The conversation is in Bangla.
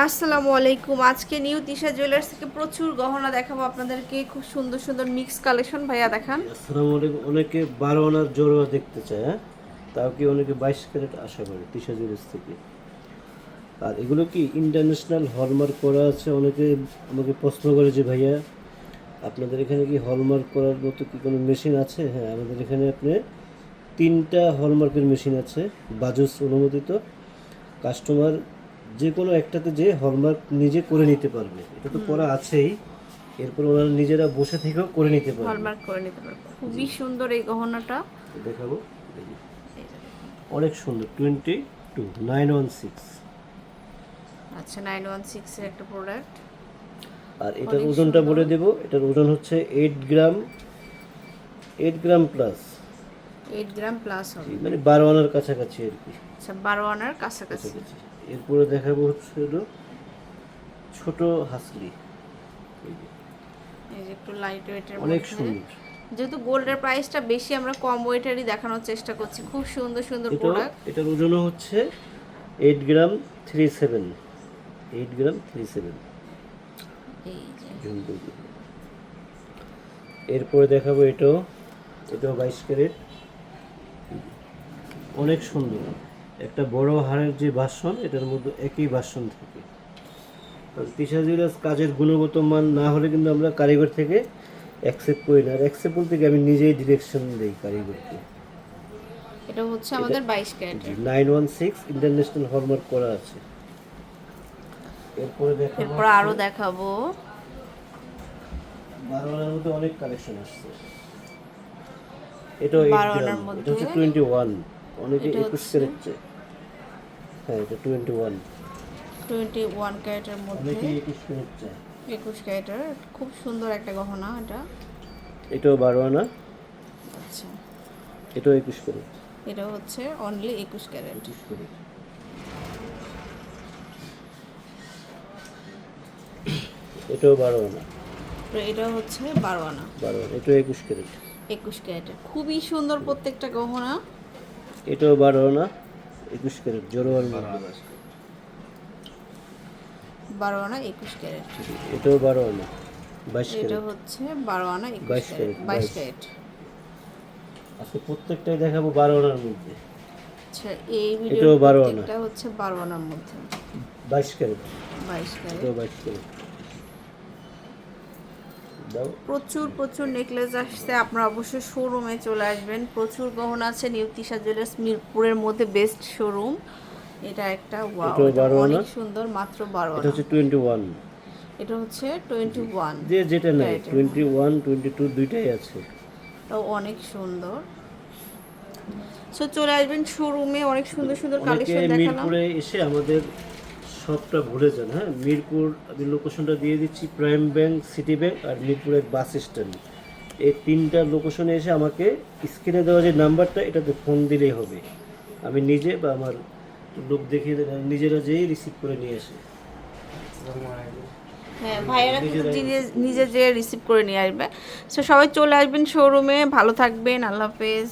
আসসালামু আলাইকুম। আজকে নিউ তিশা জুয়েলার্স থেকে প্রচুর গহনা দেখাবো আপনাদেরকে। খুব সুন্দর সুন্দর মিক্স কালেকশন ভাইয়া, দেখান। আসসালামু আলাইকুম। অনেকে বারো আনার জোড়া দেখতে চায় হ্যাঁ? তাও কি অনেকে বাইশ ক্যারেট আশা করে তিশা জুয়েলার্স থেকে। আর এগুলো কি ইন্টারন্যাশনাল হলমার্ক করা আছে? অনেকে আমাকে প্রশ্ন করে যে, ভাইয়া, আপনাদের এখানে কি হলমার্ক করার মতো কি কোনো মেশিন আছে? হ্যাঁ আমাদের এখানে আপনি তিনটা হলমার্কের মেশিন আছে, বাজস অনুমোদিত। কাস্টমার যে কোনো একটাতে যে হলমার্ক নিজে করে নিতে পারবে। এটা তো করা আছেই। এরপর ওনারা নিজেরা বসে থেকেও করে নিতে পারবে। হলমার্ক করে নিতে পারব। খুবই সুন্দর এই গহনাটা। দেখাবো। অনেক সুন্দর। Twenty two nine one six আচ্ছা নাইন ওয়ান সিক্সের একটা প্রোডাক্ট আর এটার ওজনটা বলে দেব। এটার ওজন হচ্ছে eight gram eight gram plus eight gram plus হবে। মানে বারো আনার কাছাকাছি আর কি। আচ্ছা বারো আনার কাছাকাছি। এরপরে দেখাবো হচ্ছে হলো ছোট হাসলি। এই যে। একটু লাইট ওয়েটের অনেক সুন্দর। যেহেতু গোল্ডের প্রাইসটা বেশি আমরা কম ওয়েটেরই দেখানোর চেষ্টা করছি। খুব সুন্দর সুন্দর এটা প্রোডাক্ট এটার ওজনও হচ্ছে eight gram three seven eight gram three seven এই যে। এরপরে দেখাবো এটাও। এটাও বাইশ ক্যারেট। অনেক সুন্দর। একটা বড় হাড়ের যে বাসন এটার মধ্যে একই বাসন থাকে। তিশা জুয়েলার্স কাজের গুণগত মান না হলে কিন্তু আমরা কারিগর থেকে অ্যাকসেপ্ট করি না। আর অ্যাকসেপ্ট বলতে কি আমি নিজেই ডিরেকশন দিই কারিগরকে। এটা হচ্ছে আমাদের বাইশ ক্যারেটের nine one six international hallmark করা আছে। এরপরে দেখাবো এরপর আরও দেখাবো। বারো আনার মধ্যে অনেক কালেকশন আসছে। এইট বারো আনার মধ্যে? এটা হচ্ছে টোয়েন্টি ওয়ান অনেকে এটা একুশ ক্যারেট হ্যাঁ এটা টোয়েন্টি ওয়ান টোয়েন্টি ওয়ান ক্যারেটের মধ্যে একুশ ক্যারেট চায়। একুশ ক্যারেটের। খুব সুন্দর একটা গহনা এটা। এটাও বারো আনা। আচ্ছা। এটাও একুশ ক্যারেট। এটা হচ্ছে অনলি একুশ ক্যারেট। একুশ ক্যারেট। এটাও বারো আনা। এটা হচ্ছে বারো আনা। বারো আনা। এটাও একুশ ক্যারেট। একুশ ক্যারেটের। খুবই সুন্দর প্রত্যেকটা গহনা। এটাও বারো আনা একুশ ক্যারেট জোরোয়ার মধ্যে বারো আনা একুশ ক্যারেট। এটাও বারো আনা বাইশ এটা হচ্ছে বারো আনা একুশ বাইশ ক্যারেট বাইশ। ক্যারেট। আজকে প্রত্যেকটাই দেখাবো বারো আনার মধ্যে। আচ্ছা এই এটাও ভিডিও বারো আনা। প্রত্যেকটা হচ্ছে বারো আনার মধ্যে। বাইশ ক্যারেট। বাইশ ক্যারেট। এটাও বাইশ ক্যারেট। প্রচুর প্রচুর নেকলেস আসছে। আপনারা অবশ্যই শোরুমে চলে আসবেন। প্রচুর গহনা আছে নিউ তিশা জুয়েলার্স মিরপুরের মধ্যে বেস্ট শোরুম এটা একটা ওয়াও অনেক সুন্দর মাত্র বারো এটা হচ্ছে টোয়েন্টি ওয়ান এটা হচ্ছে টোয়েন্টি ওয়ান যে যেটা নাই ক্যারেটের টোয়েন্টি ওয়ান টোয়েন্টি টু দুইটাই আছে। এটাও অনেক সুন্দর। সো চলে আসবেন শোরুমে অনেক সুন্দর সুন্দর কালেকশন দেখালাম। মিরপুরে এসে আমাদের সবটা ভুলে যান হ্যাঁ? মিরপুর আমি লোকেশনটা দিয়ে দিচ্ছি প্রাইম ব্যাংক সিটি ব্যাংক আর মিরপুরের বাস স্ট্যান্ড এই তিনটা লোকেশনে এসে আমাকে স্ক্রিনে দেওয়া যে নাম্বারটা এটাতে ফোন দিলেই হবে। আমি নিজে বা আমার লোক দেখিয়ে নিজেরা যেই রিসিভ করে নিয়ে আসে। হ্যাঁ ভাইয়েরা নিজে- নিজে যে রিসিভ করে নিয়ে আসবে। সো সবাই চলে আসবেন শোরুমে ভালো থাকবেন আল্লাহ হাফেজ।